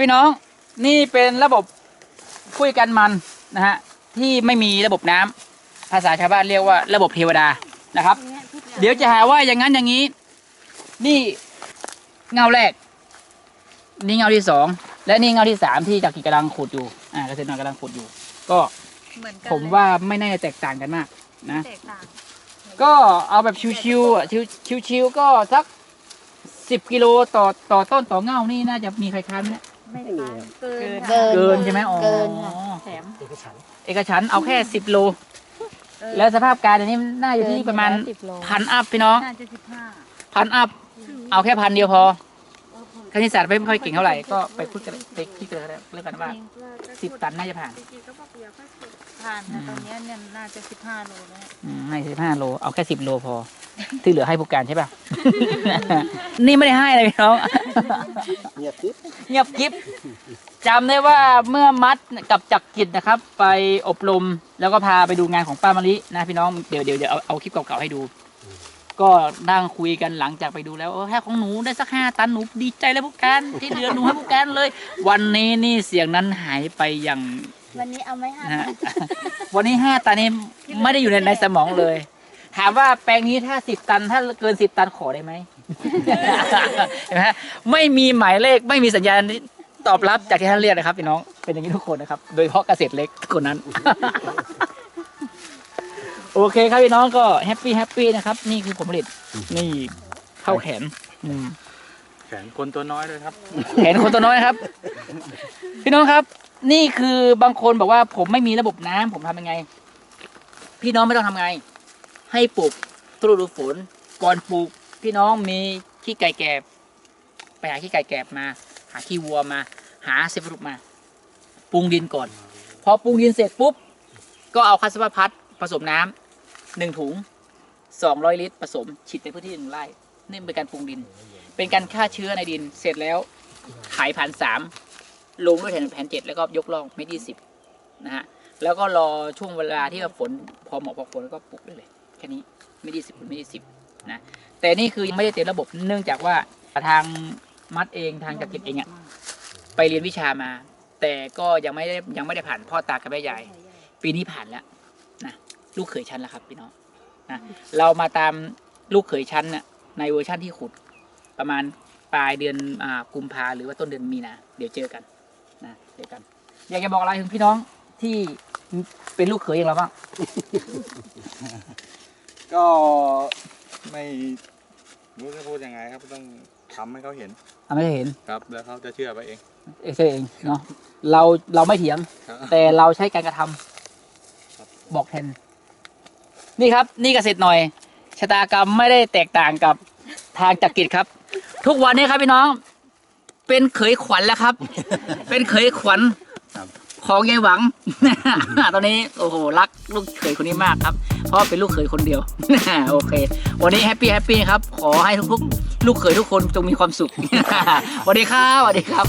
พี่น้องนี่เป็นระบบคุยกันมันนะฮะที่ไม่มีระบบน้ำภาษาชาวบ้านเรียกว่าระบบเทวดานะครับ เดี๋ยวจะหาว่าอย่างนั้นอย่างนี้ นี่เงาแรก นี่เงาที่สองและนี่เงาที่สามที่จากกิจกำลังขุดอยู่อ่าเกษตรกรกำลังขุดอยู่ ก็เหมือนกันผมว่าไม่น่าจะแตกต่างกันมากนะแตกต่างก็เอาแบบชิวๆอะชิวชิวๆก็สักสิบกิโลต่อต่อต้นต่อเงานี่น่าจะมีใครค้านไหมเนี่ย ไม่ค้านเกินเกิเกินใช่ไหมอ๋อเกินค่ะ แถมเอกฉันท์เอกฉันท์เอาแค่สิบโล เออแล้วสภาพการอันนี้น่าอยู่ที่ประมาณสิบโล พันอัพพี่น้องน่าจะสิบห้าพันอัพ เอาแค่พันเดียวพอคณิตศาสตร์ไม่ค่อยเก่งเท่าไหร่ก็ไปพูดกันไปคิดกันแล้วเรื่องกันว่าสิบตันน่าจะผ่าน ผ่านนะตอนเนี้ยเนี่ยน่าจะสิบห้าโลแล้วอืมให้สิบห้าโล เอาแค่สิบโลพอ ที่เหลือให้ผู้การใช่ป่ะ นี่ไม่ได้ให้เลยพี่น้อง เงียบกิ๊บเงียบกิฟจำได้ว่าเมื่อมัดกับจักรกิจนะครับ ไปอบรมแล้วก็พาไปดูงานของป้ามะลินะพี่น้องเดี๋ยวเดี๋ยวเดี๋ยวเอาเอาคลิปเก่าๆให้ดู ก็นั่งคุยกันหลังจากไปดูแล้วเออแค่ของหนูได้สักห้าตันหนูดีใจแล้วผู้การที่เหลือหนูให้ผู้การเลย วันนี้นี่เสียงนั้นหายไปอย่างวันนี้เอาไหม่ห้านะฮะวันนี้ห้าตันนี้ไม่ได้อยู่ในในสมองเลย ถามว่าแปลงนี้ถ้าสิบตันถ้าเกินสิบตันขอได้ไหม เห็นไหมฮะไม่มีหมายเลขไม่มีสัญญาณตอบรับจากที่ท่านเรียกนะครับพี่น้องเป็นอย่างนี้ทุกคนนะครับ โดยเฉพาะเกษตรเล็กคนนั้น โอเคครับพี่น้องก็แฮปปี้แฮปปี้นะครับ นี่คือผลผลิตนี่เข้าแขนอืม แขนคนตัวน้อยเลยครับ แขนคนตัวน้อยครับ พี่น้องครับ นี่คือบางคนบอกว่าผมไม่มีระบบน้ำผมทำยังไง พี่น้องไม่ต้องทำไง ให้ปลูกตฤดูฝน ก่อนปลูกพี่น้องมีขี้ไก่แกบไปหาขี้ไก่แกบมา หาขี้วัวมา หาเซฟรุปมาปรุงดินก่อน พอปรุงดินเสร็จปุ๊บ ก็เอาคัสวพัดผสมน้ำหนึ่งถุงสองร้อยลิตรผสมฉีดในพื้นที่หนึ่งไร่นี่เป็นการปรุงดิน เป็นการฆ่าเชื้อในดินเสร็จแล้วขายผ่านสามลงด้วยแผ่นแผ่นเจ็ดแล้วก็ยกล่องเมตรยี่สิบนะฮะแล้วก็รอช่วงเวลาที่ฝนพอเหมาะพอฝนก็ปลูกได้เลย ค่นี้เมตรยี่สิบคูณเมตรยี่สิบนะแต่นี่คือยังไม่ได้เต็มระบบเนื่องจากว่าทางมัดเองทางจักริดเองอะไปเรียนวิชามา แต่ก็ยังไม่ได้ยังไม่ได้ผ่านพ่อตากับแม่ยาย ปีนี้ผ่านแล้วนะลูกเขยชั้นแล้วครับพี่น้องนะเรามาตามลูกเขยชั้นน่ะในเวอร์ชั่นที่ขุดประมาณปลายเดือนอ่ากุมภาหรือว่าต้นเดือนมีนาเดี๋ยวเจอกันนะเจอกัน อยากจะบอกอะไรถึงพี่น้องที่เป็นลูกเขยอย่างเราบ้าง ก็ไม่รู้จะพูดยังไงครับต้องทำให้เขาเห็นทำให้เห็นครับ แล้วเขาจะเชื่อไปเองเองเองเนาะเราเราไม่เถียงครับแต่เราใช้การกระทำครับบอกแทน นี่ครับ นี่เกษตรหน่อยชะตากรรมไม่ได้แตกต่างกับทางจักริดครับ ทุกวันนี้ครับพี่น้อง เป็นเขยขวัญแล้วครับ เป็นเขยขวัญของยายหวัง ตอนนี้โอ้โหรักลูกเขยคนนี้มากครับ เพราะเป็นลูกเขยคนเดียวโอเค วันนี้แฮปปี้แฮปปี้ครับ ขอให้ทุกๆ ลูกเขยทุกคนจงมีความสุขสวัสดีครับสวัสดีครับ